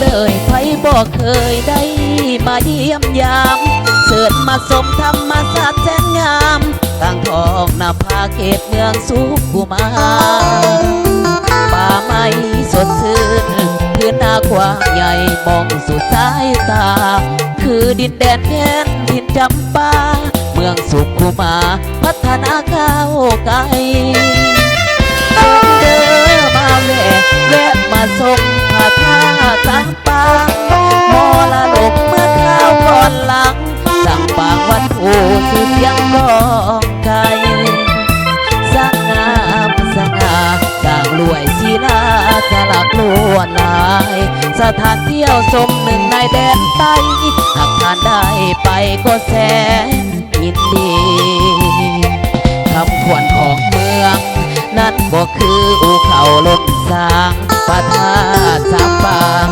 เลยไผบอกเคยได้มาเยี่ยมยาม เสิร์ชมาสมธรรมศาสตร์แสนงามต่างทองนาภาเขตเมืองสุขุมาป่าไม้สดชื่นพื้นนากว้างใหญ่มองสุดสายตา คือดินแดนแค้นดินจำปา เมืองสุขุมา พัฒนาก้าวไกล ผูสื่อเสียงกองไก่สร้างงามสง่าต่างรวยศิลาสลักลวดลาย สถานเที่ยวชมหนึ่งในแดนใต้หากทานได้ไปก็แสนยินดีคำควรของเมือง นั่นก็คืออูเขาล้นสางปะทาสามปาง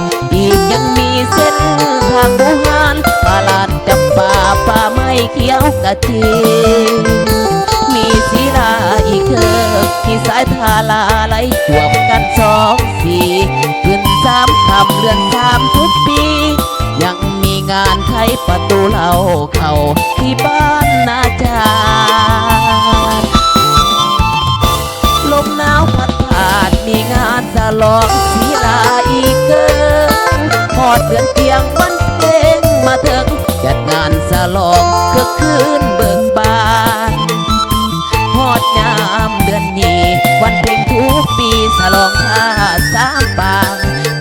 เขียวกะจีมีศิลาอีกเคิกที่สายทาลาไหลจวบกันสองสีขึ้นสามคำเรือนสามทุกปี ยังมีงานไขประตูเหล่าเขาที่บ้านนาจารลมหนาวพัดผ่านมีงานฉลองศีลาอีกเกินพอดเดือนเพียงวัน งมาถึงจัดงานฉลองคือคืนเบิกบานฮอดยามเดือนนี้ วันเพ็ญทุกปีฉลองท่าสามปาง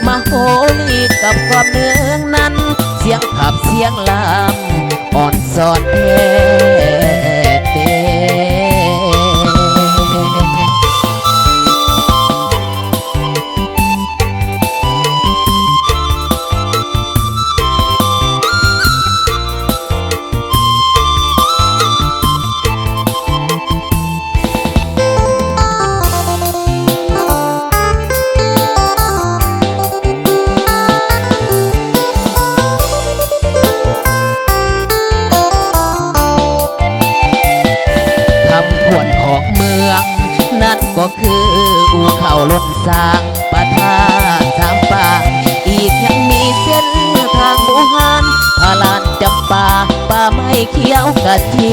มาโหลีกับความเนืองนั้น เสียงขับเสียงลำอ่อนสอน ปูเขาล้นสร้างปะทาสามปาอีกยังมีเส้นทางบูหานพาลานจำป่าป่าไม้เขียวกะจี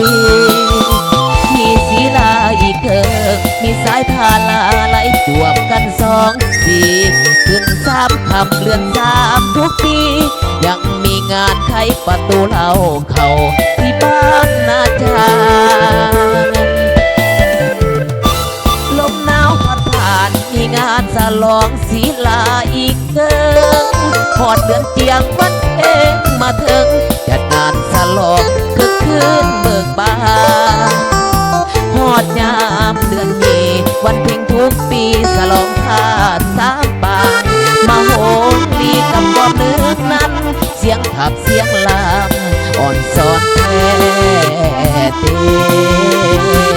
มีศีลาอีกเถิกมีสายทาลาไหลจวบกันสองสีขึ้นสามคำเลือนสามทุกปียังมีงานไขประตูเหล่าเขาที่บ้านนาจา เดือนเจียงวันเองมาถึงจัดงานฉลองคือคืนเบิกบานฮอดยามเดือนนี้วันเพ็ญทุกปีฉลองทาสามปางมาโหมลีกับความนึกนั้น เสียงขับเสียงลามอ่อนสอนแท้เต